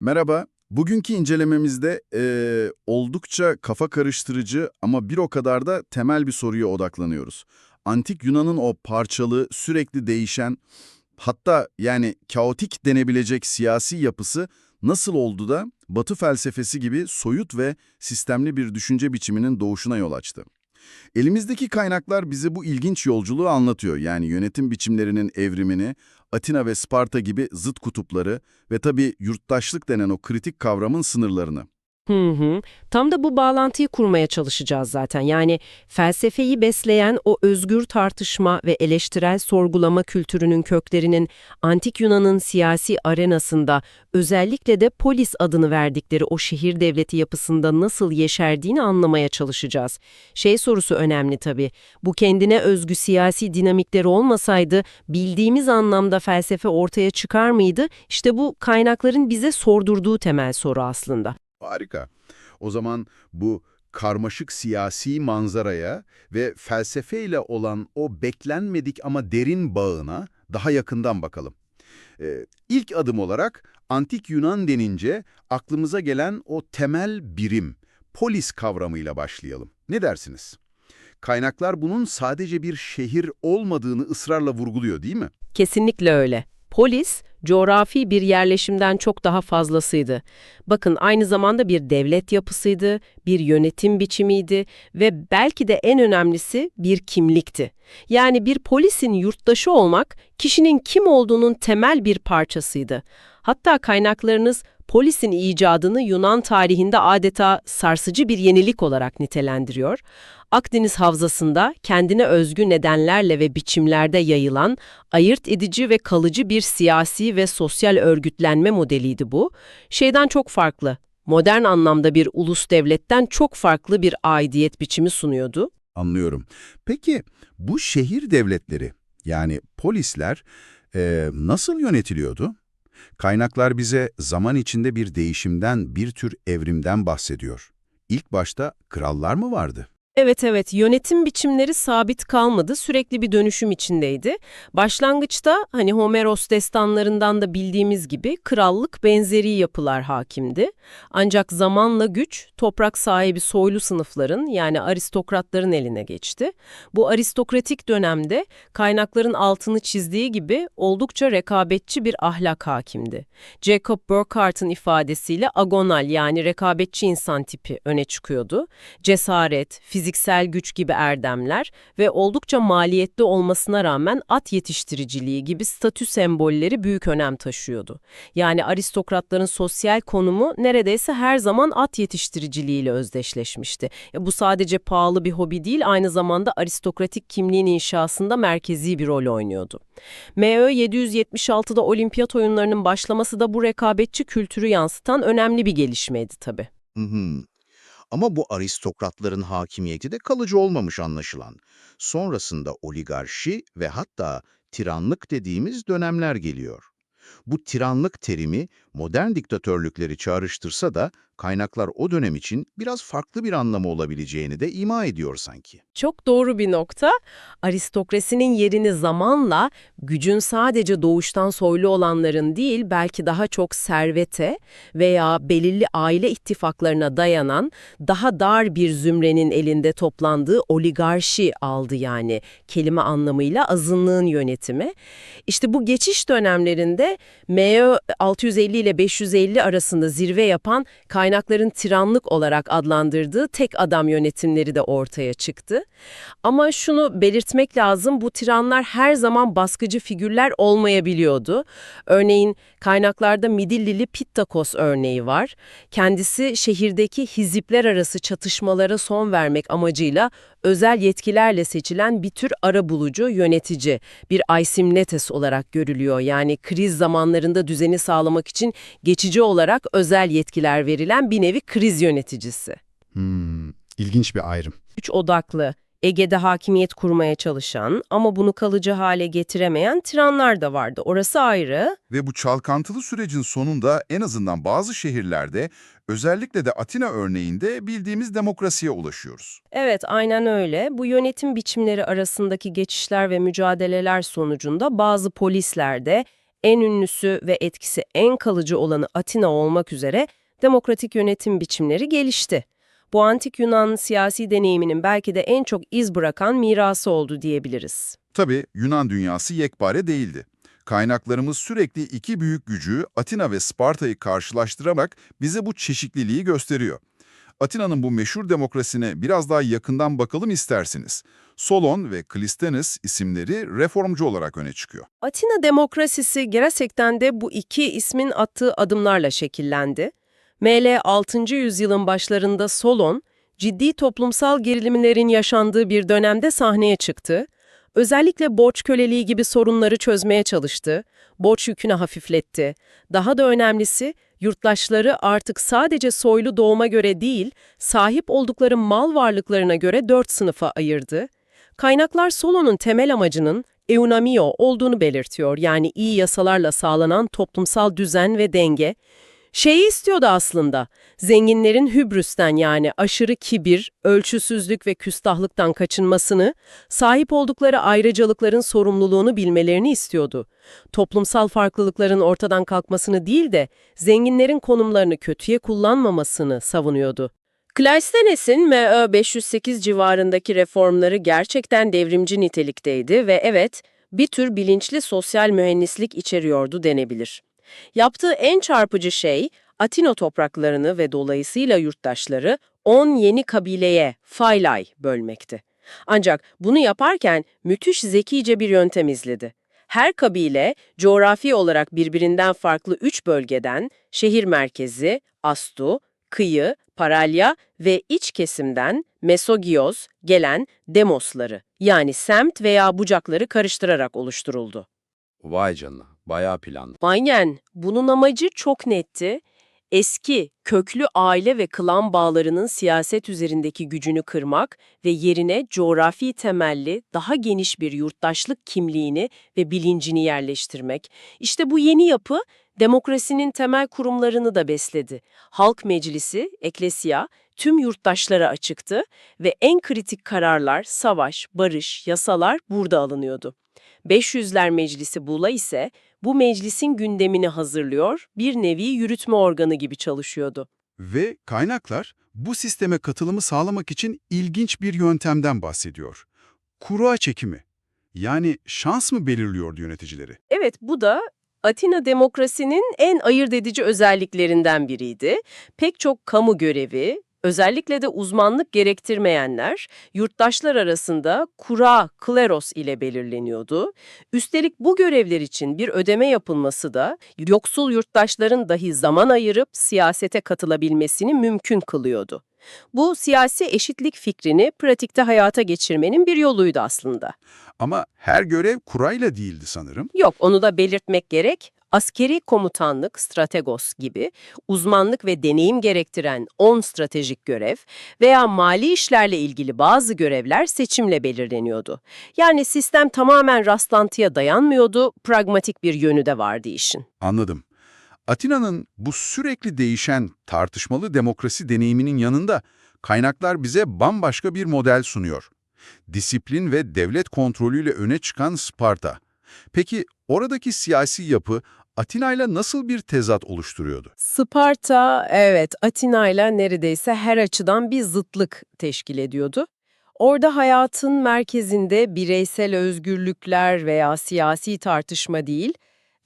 Merhaba. Bugünkü incelememizde eee, oldukça kafa karıştırıcı ama bir o kadar da temel bir soruya odaklanıyoruz. Antik Yunan'ın o parçalı, sürekli değişen, hatta yani kaotik denebilecek siyasi yapısı nasıl oldu da Batı felsefesi gibi soyut ve sistemli bir düşünce biçiminin doğuşuna yol açtı? Elimizdeki kaynaklar bize bu ilginç yolculuğu anlatıyor. Yani yönetim biçimlerinin evrimini, Atina ve Sparta gibi zıt kutupları ve tabii yurttaşlık denen o kritik kavramın sınırlarını. Hı hı. Tam da bu bağlantıyı kurmaya çalışacağız zaten. Yani felsefeyi besleyen o özgür tartışma ve eleştirel sorgulama kültürünün köklerinin antik Yunan'ın siyasi arenasında özellikle de polis adını verdikleri o şehir devleti yapısında nasıl yeşerdiğini anlamaya çalışacağız. Şey sorusu önemli tabii. Bu kendine özgü siyasi dinamikleri olmasaydı bildiğimiz anlamda felsefe ortaya çıkar mıydı? İşte bu kaynakların bize sordurduğu temel soru aslında. Harika. O zaman bu karmaşık siyasi manzaraya ve felsefeyle olan o beklenmedik ama derin bağına daha yakından bakalım. Ee, ilk adım olarak antik Yunan denince aklımıza gelen o temel birim, polis kavramıyla başlayalım. Ne dersiniz? Kaynaklar bunun sadece bir şehir olmadığını ısrarla vurguluyor değil mi? Kesinlikle öyle. Polis, coğrafi bir yerleşimden çok daha fazlasıydı. Bakın aynı zamanda bir devlet yapısıydı, bir yönetim biçimiydi ve belki de en önemlisi bir kimlikti. Yani bir polisin yurttaşı olmak, kişinin kim olduğunun temel bir parçasıydı. Hatta kaynaklarınız polisin icadını Yunan tarihinde adeta sarsıcı bir yenilik olarak nitelendiriyor. Akdeniz Havzası'nda kendine özgü nedenlerle ve biçimlerde yayılan, ayırt edici ve kalıcı bir siyasi ve sosyal örgütlenme modeliydi bu. Şeyden çok farklı, modern anlamda bir ulus devletten çok farklı bir aidiyet biçimi sunuyordu. Anlıyorum. Peki bu şehir devletleri yani polisler e, nasıl yönetiliyordu? Kaynaklar bize zaman içinde bir değişimden, bir tür evrimden bahsediyor. İlk başta krallar mı vardı? Evet evet yönetim biçimleri sabit kalmadı sürekli bir dönüşüm içindeydi. Başlangıçta hani Homeros destanlarından da bildiğimiz gibi krallık benzeri yapılar hakimdi. Ancak zamanla güç toprak sahibi soylu sınıfların yani aristokratların eline geçti. Bu aristokratik dönemde kaynakların altını çizdiği gibi oldukça rekabetçi bir ahlak hakimdi. Jacob Burckhardt'ın ifadesiyle agonal yani rekabetçi insan tipi öne çıkıyordu. Cesaret, fiziksel güç gibi erdemler ve oldukça maliyetli olmasına rağmen at yetiştiriciliği gibi statü sembolleri büyük önem taşıyordu. Yani aristokratların sosyal konumu neredeyse her zaman at yetiştiriciliğiyle özdeşleşmişti. E, bu sadece pahalı bir hobi değil, aynı zamanda aristokratik kimliğin inşasında merkezi bir rol oynuyordu. MÖ 776'da olimpiyat oyunlarının başlaması da bu rekabetçi kültürü yansıtan önemli bir gelişmeydi tabii. Hı hı. Ama bu aristokratların hakimiyeti de kalıcı olmamış anlaşılan. Sonrasında oligarşi ve hatta tiranlık dediğimiz dönemler geliyor. Bu tiranlık terimi modern diktatörlükleri çağrıştırsa da kaynaklar o dönem için biraz farklı bir anlamı olabileceğini de ima ediyor sanki. Çok doğru bir nokta. Aristokrasinin yerini zamanla gücün sadece doğuştan soylu olanların değil belki daha çok servete veya belirli aile ittifaklarına dayanan daha dar bir zümrenin elinde toplandığı oligarşi aldı yani kelime anlamıyla azınlığın yönetimi. İşte bu geçiş dönemlerinde MÖ 650 ile 550 arasında zirve yapan kaynakların tiranlık olarak adlandırdığı tek adam yönetimleri de ortaya çıktı. Ama şunu belirtmek lazım, bu tiranlar her zaman baskıcı figürler olmayabiliyordu. Örneğin kaynaklarda Midillili Pittakos örneği var. Kendisi şehirdeki hizipler arası çatışmalara son vermek amacıyla özel yetkilerle seçilen bir tür arabulucu yönetici, bir Aisimnetes olarak görülüyor. Yani kriz zamanlarında düzeni sağlamak için geçici olarak özel yetkiler verilen bir nevi kriz yöneticisi. Hmm, ilginç bir ayrım. Güç odaklı, Ege'de hakimiyet kurmaya çalışan ama bunu kalıcı hale getiremeyen tiranlar da vardı. Orası ayrı. Ve bu çalkantılı sürecin sonunda en azından bazı şehirlerde, özellikle de Atina örneğinde bildiğimiz demokrasiye ulaşıyoruz. Evet, aynen öyle. Bu yönetim biçimleri arasındaki geçişler ve mücadeleler sonucunda bazı polislerde En ünlüsü ve etkisi en kalıcı olanı Atina olmak üzere demokratik yönetim biçimleri gelişti. Bu antik Yunan siyasi deneyiminin belki de en çok iz bırakan mirası oldu diyebiliriz. Tabii Yunan dünyası yekpare değildi. Kaynaklarımız sürekli iki büyük gücü Atina ve Sparta'yı karşılaştırarak bize bu çeşitliliği gösteriyor. Atina'nın bu meşhur demokrasine biraz daha yakından bakalım isterseniz. Solon ve Klistenes isimleri reformcu olarak öne çıkıyor. Atina demokrasisi gerçekten de bu iki ismin attığı adımlarla şekillendi. ML 6. yüzyılın başlarında Solon, ciddi toplumsal gerilimlerin yaşandığı bir dönemde sahneye çıktı. Özellikle borç köleliği gibi sorunları çözmeye çalıştı, borç yükünü hafifletti. Daha da önemlisi, yurttaşları artık sadece soylu doğuma göre değil, sahip oldukları mal varlıklarına göre dört sınıfa ayırdı. Kaynaklar Solon'un temel amacının eunamio olduğunu belirtiyor. Yani iyi yasalarla sağlanan toplumsal düzen ve denge. Şeyi istiyordu aslında, zenginlerin hübrüsten yani aşırı kibir, ölçüsüzlük ve küstahlıktan kaçınmasını, sahip oldukları ayrıcalıkların sorumluluğunu bilmelerini istiyordu. Toplumsal farklılıkların ortadan kalkmasını değil de zenginlerin konumlarını kötüye kullanmamasını savunuyordu. Cleisthenes'in MÖ 508 civarındaki reformları gerçekten devrimci nitelikteydi ve evet, bir tür bilinçli sosyal mühendislik içeriyordu denebilir. Yaptığı en çarpıcı şey, Atino topraklarını ve dolayısıyla yurttaşları 10 yeni kabileye, failay, bölmekti. Ancak bunu yaparken müthiş zekice bir yöntem izledi. Her kabile, coğrafi olarak birbirinden farklı üç bölgeden, şehir merkezi, Astu, kıyı, Paralya ve iç kesimden Mesogios gelen Demosları yani semt veya bucakları karıştırarak oluşturuldu. Vay canına, bayağı planlı. Aynen, bunun amacı çok netti. Eski, köklü aile ve klan bağlarının siyaset üzerindeki gücünü kırmak ve yerine coğrafi temelli daha geniş bir yurttaşlık kimliğini ve bilincini yerleştirmek. İşte bu yeni yapı demokrasinin temel kurumlarını da besledi. Halk Meclisi, Eklesiya, tüm yurttaşlara açıktı ve en kritik kararlar, savaş, barış, yasalar burada alınıyordu. 500'ler Meclisi Bula ise bu meclisin gündemini hazırlıyor, bir nevi yürütme organı gibi çalışıyordu. Ve kaynaklar bu sisteme katılımı sağlamak için ilginç bir yöntemden bahsediyor. Kura çekimi. Yani şans mı belirliyordu yöneticileri? Evet, bu da Atina demokrasinin en ayırt edici özelliklerinden biriydi. Pek çok kamu görevi, özellikle de uzmanlık gerektirmeyenler, yurttaşlar arasında kura, kleros ile belirleniyordu. Üstelik bu görevler için bir ödeme yapılması da yoksul yurttaşların dahi zaman ayırıp siyasete katılabilmesini mümkün kılıyordu. Bu siyasi eşitlik fikrini pratikte hayata geçirmenin bir yoluydu aslında. Ama her görev kurayla değildi sanırım. Yok, onu da belirtmek gerek. Askeri komutanlık, strategos gibi uzmanlık ve deneyim gerektiren 10 stratejik görev veya mali işlerle ilgili bazı görevler seçimle belirleniyordu. Yani sistem tamamen rastlantıya dayanmıyordu, pragmatik bir yönü de vardı işin. Anladım. Atina'nın bu sürekli değişen, tartışmalı demokrasi deneyiminin yanında kaynaklar bize bambaşka bir model sunuyor. Disiplin ve devlet kontrolüyle öne çıkan Sparta. Peki oradaki siyasi yapı Atina'yla nasıl bir tezat oluşturuyordu? Sparta, evet, Atina ile neredeyse her açıdan bir zıtlık teşkil ediyordu. Orada hayatın merkezinde bireysel özgürlükler veya siyasi tartışma değil,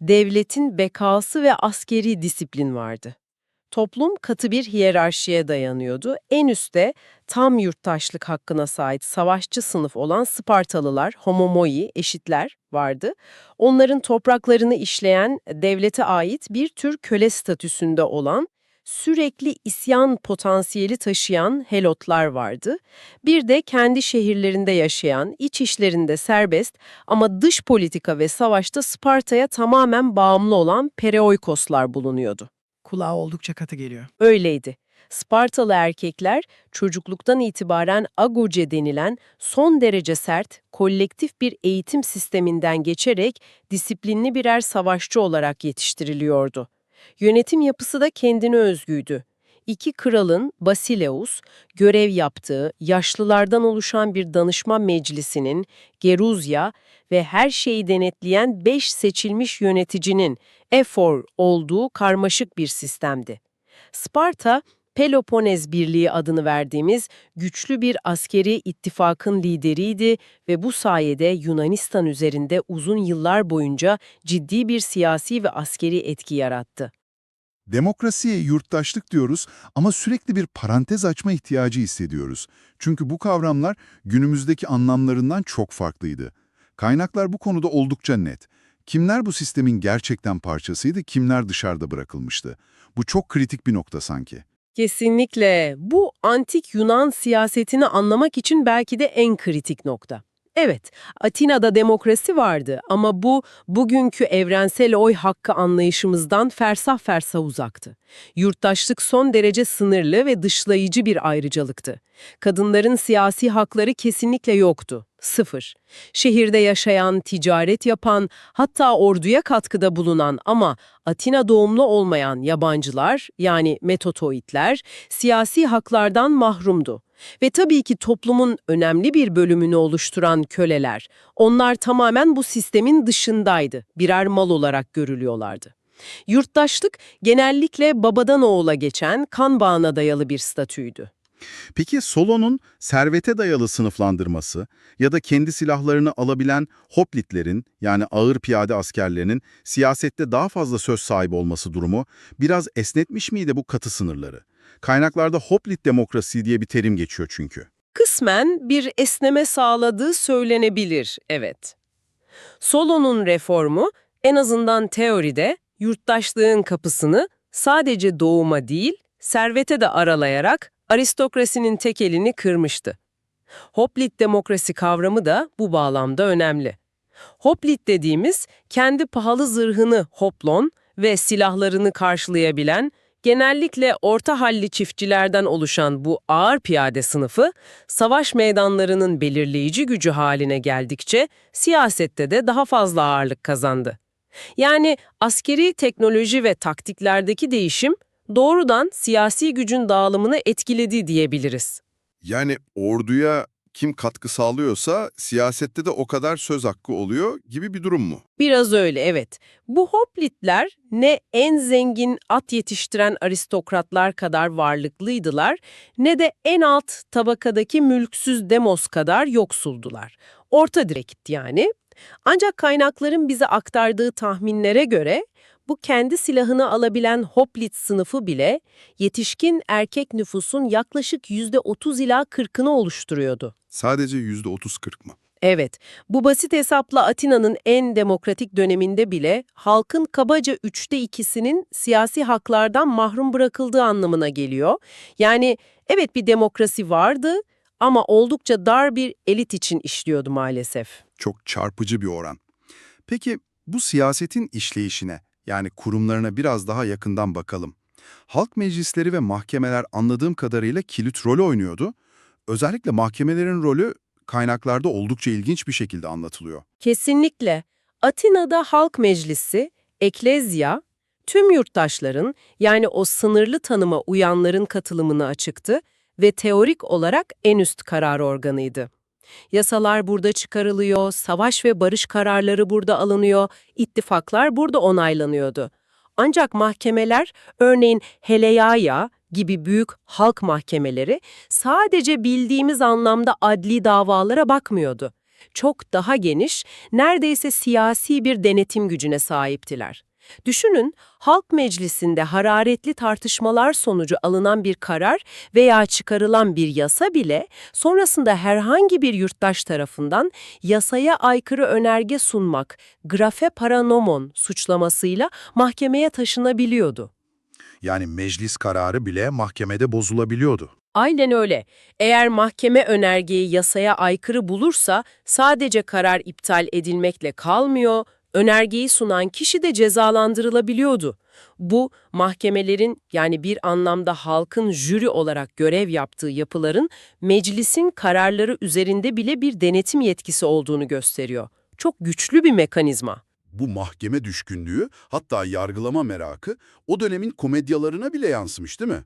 devletin bekası ve askeri disiplin vardı. Toplum katı bir hiyerarşiye dayanıyordu. En üstte tam yurttaşlık hakkına sahip savaşçı sınıf olan Spartalılar, homomoi, eşitler vardı. Onların topraklarını işleyen, devlete ait bir tür köle statüsünde olan, sürekli isyan potansiyeli taşıyan helotlar vardı. Bir de kendi şehirlerinde yaşayan, iç işlerinde serbest ama dış politika ve savaşta Sparta'ya tamamen bağımlı olan pereoikoslar bulunuyordu. Kulağa oldukça katı geliyor. Öyleydi. Spartalı erkekler çocukluktan itibaren agoce denilen son derece sert, kolektif bir eğitim sisteminden geçerek disiplinli birer savaşçı olarak yetiştiriliyordu. Yönetim yapısı da kendine özgüydü. iki kralın Basileus, görev yaptığı yaşlılardan oluşan bir danışma meclisinin, Geruzya ve her şeyi denetleyen beş seçilmiş yöneticinin efor olduğu karmaşık bir sistemdi. Sparta, Peloponez Birliği adını verdiğimiz güçlü bir askeri ittifakın lideriydi ve bu sayede Yunanistan üzerinde uzun yıllar boyunca ciddi bir siyasi ve askeri etki yarattı. Demokrasiye yurttaşlık diyoruz ama sürekli bir parantez açma ihtiyacı hissediyoruz. Çünkü bu kavramlar günümüzdeki anlamlarından çok farklıydı. Kaynaklar bu konuda oldukça net. Kimler bu sistemin gerçekten parçasıydı, kimler dışarıda bırakılmıştı? Bu çok kritik bir nokta sanki. Kesinlikle. Bu antik Yunan siyasetini anlamak için belki de en kritik nokta. Evet, Atina'da demokrasi vardı ama bu bugünkü evrensel oy hakkı anlayışımızdan fersah fersah uzaktı. Yurttaşlık son derece sınırlı ve dışlayıcı bir ayrıcalıktı. Kadınların siyasi hakları kesinlikle yoktu. Sıfır. Şehirde yaşayan, ticaret yapan, hatta orduya katkıda bulunan ama Atina doğumlu olmayan yabancılar yani metotoidler siyasi haklardan mahrumdu. Ve tabii ki toplumun önemli bir bölümünü oluşturan köleler, onlar tamamen bu sistemin dışındaydı, birer mal olarak görülüyorlardı. Yurttaşlık genellikle babadan oğula geçen kan bağına dayalı bir statüydü. Peki Solon'un servete dayalı sınıflandırması ya da kendi silahlarını alabilen hoplitlerin yani ağır piyade askerlerinin siyasette daha fazla söz sahibi olması durumu biraz esnetmiş miydi bu katı sınırları? Kaynaklarda hoplit demokrasi diye bir terim geçiyor çünkü. Kısmen bir esneme sağladığı söylenebilir, evet. Solon'un reformu en azından teoride yurttaşlığın kapısını sadece doğuma değil, servete de aralayarak aristokrasinin tek elini kırmıştı. Hoplit demokrasi kavramı da bu bağlamda önemli. Hoplit dediğimiz kendi pahalı zırhını hoplon ve silahlarını karşılayabilen, genellikle orta halli çiftçilerden oluşan bu ağır piyade sınıfı, savaş meydanlarının belirleyici gücü haline geldikçe siyasette de daha fazla ağırlık kazandı. Yani askeri teknoloji ve taktiklerdeki değişim doğrudan siyasi gücün dağılımını etkiledi diyebiliriz. Yani orduya kim katkı sağlıyorsa siyasette de o kadar söz hakkı oluyor gibi bir durum mu? Biraz öyle evet. Bu hoplitler ne en zengin at yetiştiren aristokratlar kadar varlıklıydılar ne de en alt tabakadaki mülksüz demos kadar yoksuldular. Orta direkt yani. Ancak kaynakların bize aktardığı tahminlere göre bu kendi silahını alabilen hoplit sınıfı bile yetişkin erkek nüfusun yaklaşık %30 ila 40'ını oluşturuyordu. Sadece %30-40 mı? Evet, bu basit hesapla Atina'nın en demokratik döneminde bile halkın kabaca üçte ikisinin siyasi haklardan mahrum bırakıldığı anlamına geliyor. Yani evet bir demokrasi vardı ama oldukça dar bir elit için işliyordu maalesef. Çok çarpıcı bir oran. Peki bu siyasetin işleyişine yani kurumlarına biraz daha yakından bakalım. Halk meclisleri ve mahkemeler anladığım kadarıyla kilit rol oynuyordu. Özellikle mahkemelerin rolü kaynaklarda oldukça ilginç bir şekilde anlatılıyor. Kesinlikle. Atina'da halk meclisi, eklezya, tüm yurttaşların yani o sınırlı tanıma uyanların katılımını açıktı ve teorik olarak en üst karar organıydı. Yasalar burada çıkarılıyor, savaş ve barış kararları burada alınıyor, ittifaklar burada onaylanıyordu. Ancak mahkemeler, örneğin Heleyaya gibi büyük halk mahkemeleri sadece bildiğimiz anlamda adli davalara bakmıyordu. Çok daha geniş, neredeyse siyasi bir denetim gücüne sahiptiler. Düşünün, halk meclisinde hararetli tartışmalar sonucu alınan bir karar veya çıkarılan bir yasa bile sonrasında herhangi bir yurttaş tarafından yasaya aykırı önerge sunmak, grafe paranomon suçlamasıyla mahkemeye taşınabiliyordu. Yani meclis kararı bile mahkemede bozulabiliyordu. Aynen öyle. Eğer mahkeme önergeyi yasaya aykırı bulursa sadece karar iptal edilmekle kalmıyor, önergeyi sunan kişi de cezalandırılabiliyordu. Bu mahkemelerin yani bir anlamda halkın jüri olarak görev yaptığı yapıların meclisin kararları üzerinde bile bir denetim yetkisi olduğunu gösteriyor. Çok güçlü bir mekanizma. Bu mahkeme düşkünlüğü hatta yargılama merakı o dönemin komedyalarına bile yansımış değil mi?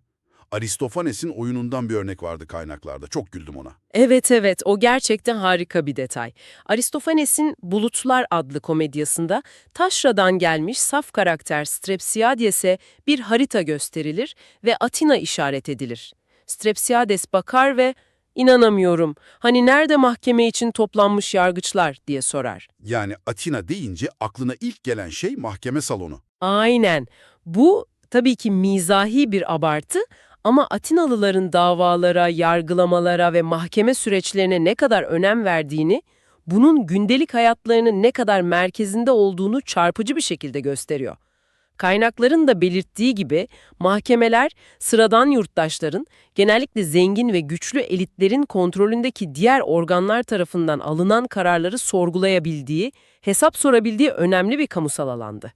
Aristofanes'in oyunundan bir örnek vardı kaynaklarda. Çok güldüm ona. Evet evet o gerçekten harika bir detay. Aristofanes'in Bulutlar adlı komedyasında taşradan gelmiş saf karakter Strepsiades'e bir harita gösterilir ve Atina işaret edilir. Strepsiades bakar ve inanamıyorum hani nerede mahkeme için toplanmış yargıçlar diye sorar. Yani Atina deyince aklına ilk gelen şey mahkeme salonu. Aynen. Bu tabii ki mizahi bir abartı ama Atinalıların davalara, yargılamalara ve mahkeme süreçlerine ne kadar önem verdiğini, bunun gündelik hayatlarının ne kadar merkezinde olduğunu çarpıcı bir şekilde gösteriyor. Kaynakların da belirttiği gibi mahkemeler sıradan yurttaşların, genellikle zengin ve güçlü elitlerin kontrolündeki diğer organlar tarafından alınan kararları sorgulayabildiği, hesap sorabildiği önemli bir kamusal alandı.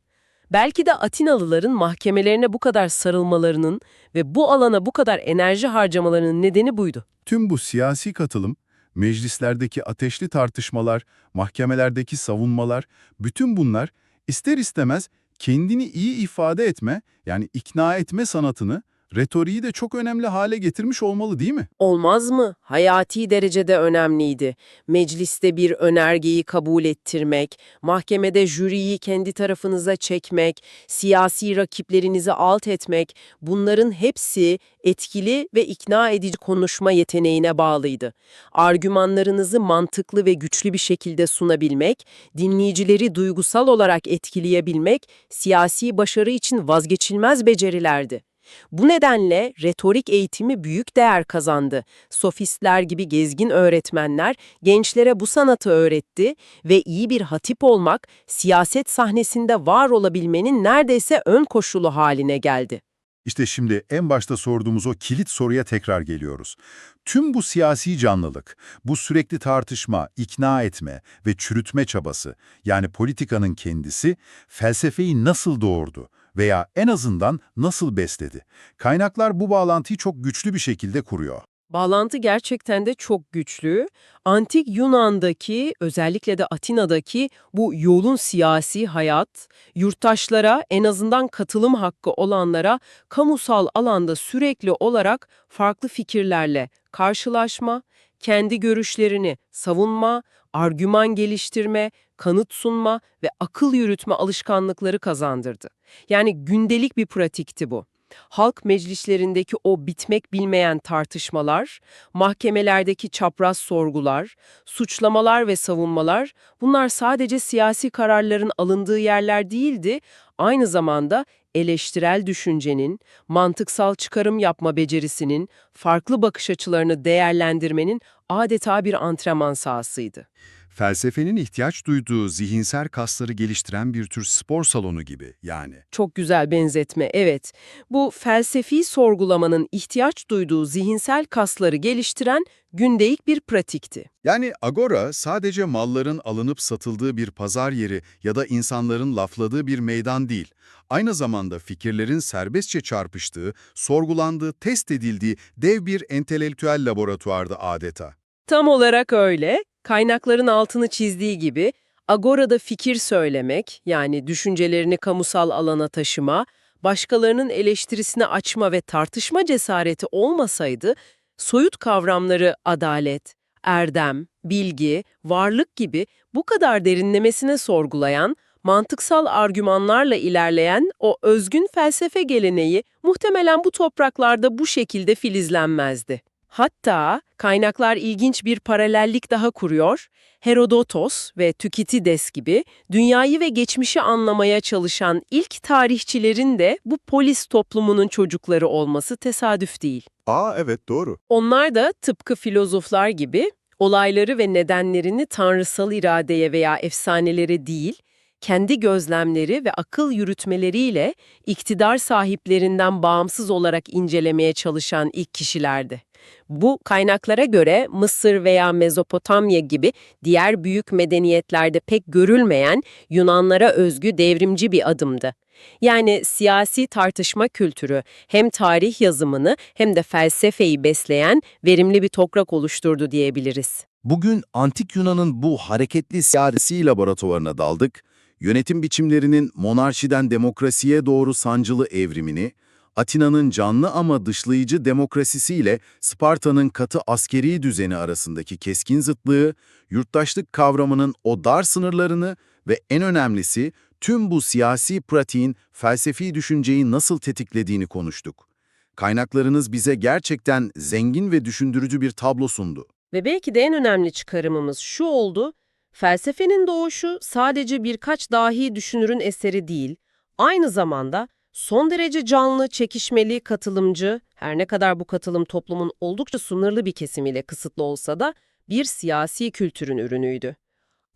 Belki de Atinalıların mahkemelerine bu kadar sarılmalarının ve bu alana bu kadar enerji harcamalarının nedeni buydu. Tüm bu siyasi katılım, meclislerdeki ateşli tartışmalar, mahkemelerdeki savunmalar, bütün bunlar ister istemez kendini iyi ifade etme, yani ikna etme sanatını, retoriği de çok önemli hale getirmiş olmalı değil mi? Olmaz mı? Hayati derecede önemliydi. Mecliste bir önergeyi kabul ettirmek, mahkemede jüriyi kendi tarafınıza çekmek, siyasi rakiplerinizi alt etmek, bunların hepsi etkili ve ikna edici konuşma yeteneğine bağlıydı. Argümanlarınızı mantıklı ve güçlü bir şekilde sunabilmek, dinleyicileri duygusal olarak etkileyebilmek, siyasi başarı için vazgeçilmez becerilerdi. Bu nedenle retorik eğitimi büyük değer kazandı. Sofistler gibi gezgin öğretmenler gençlere bu sanatı öğretti ve iyi bir hatip olmak siyaset sahnesinde var olabilmenin neredeyse ön koşulu haline geldi. İşte şimdi en başta sorduğumuz o kilit soruya tekrar geliyoruz. Tüm bu siyasi canlılık, bu sürekli tartışma, ikna etme ve çürütme çabası, yani politikanın kendisi, felsefeyi nasıl doğurdu veya en azından nasıl besledi? Kaynaklar bu bağlantıyı çok güçlü bir şekilde kuruyor. Bağlantı gerçekten de çok güçlü. Antik Yunan'daki, özellikle de Atina'daki bu yoğun siyasi hayat, yurttaşlara, en azından katılım hakkı olanlara kamusal alanda sürekli olarak farklı fikirlerle karşılaşma, kendi görüşlerini savunma, argüman geliştirme, kanıt sunma ve akıl yürütme alışkanlıkları kazandırdı. Yani gündelik bir pratikti bu. Halk meclislerindeki o bitmek bilmeyen tartışmalar, mahkemelerdeki çapraz sorgular, suçlamalar ve savunmalar bunlar sadece siyasi kararların alındığı yerler değildi, aynı zamanda eleştirel düşüncenin, mantıksal çıkarım yapma becerisinin, farklı bakış açılarını değerlendirmenin adeta bir antrenman sahasıydı. Felsefenin ihtiyaç duyduğu zihinsel kasları geliştiren bir tür spor salonu gibi yani. Çok güzel benzetme, evet. Bu felsefi sorgulamanın ihtiyaç duyduğu zihinsel kasları geliştiren gündelik bir pratikti. Yani agora sadece malların alınıp satıldığı bir pazar yeri ya da insanların lafladığı bir meydan değil. Aynı zamanda fikirlerin serbestçe çarpıştığı, sorgulandığı, test edildiği dev bir entelektüel laboratuvardı adeta. Tam olarak öyle. Kaynakların altını çizdiği gibi agorada fikir söylemek, yani düşüncelerini kamusal alana taşıma, başkalarının eleştirisini açma ve tartışma cesareti olmasaydı, soyut kavramları adalet, erdem, bilgi, varlık gibi bu kadar derinlemesine sorgulayan, mantıksal argümanlarla ilerleyen o özgün felsefe geleneği muhtemelen bu topraklarda bu şekilde filizlenmezdi. Hatta kaynaklar ilginç bir paralellik daha kuruyor. Herodotos ve Tükitides gibi dünyayı ve geçmişi anlamaya çalışan ilk tarihçilerin de bu polis toplumunun çocukları olması tesadüf değil. Aa evet doğru. Onlar da tıpkı filozoflar gibi olayları ve nedenlerini tanrısal iradeye veya efsanelere değil, kendi gözlemleri ve akıl yürütmeleriyle iktidar sahiplerinden bağımsız olarak incelemeye çalışan ilk kişilerdi. Bu kaynaklara göre Mısır veya Mezopotamya gibi diğer büyük medeniyetlerde pek görülmeyen Yunanlara özgü devrimci bir adımdı. Yani siyasi tartışma kültürü hem tarih yazımını hem de felsefeyi besleyen verimli bir toprak oluşturdu diyebiliriz. Bugün Antik Yunan'ın bu hareketli siyasi laboratuvarına daldık, yönetim biçimlerinin monarşiden demokrasiye doğru sancılı evrimini, Atina'nın canlı ama dışlayıcı demokrasisiyle Sparta'nın katı askeri düzeni arasındaki keskin zıtlığı, yurttaşlık kavramının o dar sınırlarını ve en önemlisi tüm bu siyasi pratiğin felsefi düşünceyi nasıl tetiklediğini konuştuk. Kaynaklarınız bize gerçekten zengin ve düşündürücü bir tablo sundu. Ve belki de en önemli çıkarımımız şu oldu, felsefenin doğuşu sadece birkaç dahi düşünürün eseri değil, aynı zamanda son derece canlı, çekişmeli, katılımcı, her ne kadar bu katılım toplumun oldukça sınırlı bir kesimiyle kısıtlı olsa da bir siyasi kültürün ürünüydü.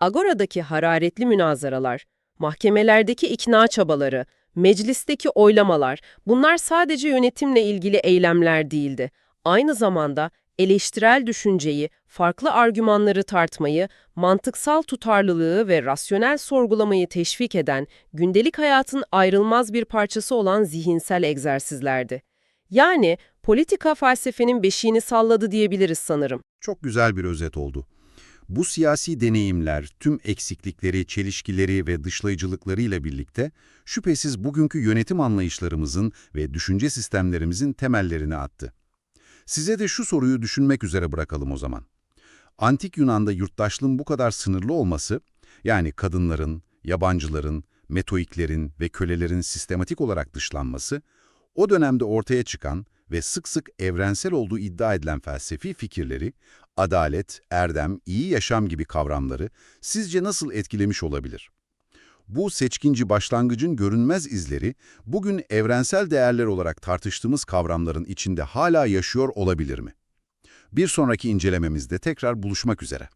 Agora'daki hararetli münazaralar, mahkemelerdeki ikna çabaları, meclisteki oylamalar, bunlar sadece yönetimle ilgili eylemler değildi. Aynı zamanda eleştirel düşünceyi, farklı argümanları tartmayı, mantıksal tutarlılığı ve rasyonel sorgulamayı teşvik eden, gündelik hayatın ayrılmaz bir parçası olan zihinsel egzersizlerdi. Yani politika felsefenin beşiğini salladı diyebiliriz sanırım. Çok güzel bir özet oldu. Bu siyasi deneyimler tüm eksiklikleri, çelişkileri ve dışlayıcılıklarıyla birlikte şüphesiz bugünkü yönetim anlayışlarımızın ve düşünce sistemlerimizin temellerini attı. Size de şu soruyu düşünmek üzere bırakalım o zaman. Antik Yunan'da yurttaşlığın bu kadar sınırlı olması, yani kadınların, yabancıların, metoiklerin ve kölelerin sistematik olarak dışlanması, o dönemde ortaya çıkan ve sık sık evrensel olduğu iddia edilen felsefi fikirleri, adalet, erdem, iyi yaşam gibi kavramları sizce nasıl etkilemiş olabilir? Bu seçkinci başlangıcın görünmez izleri, bugün evrensel değerler olarak tartıştığımız kavramların içinde hala yaşıyor olabilir mi? Bir sonraki incelememizde tekrar buluşmak üzere.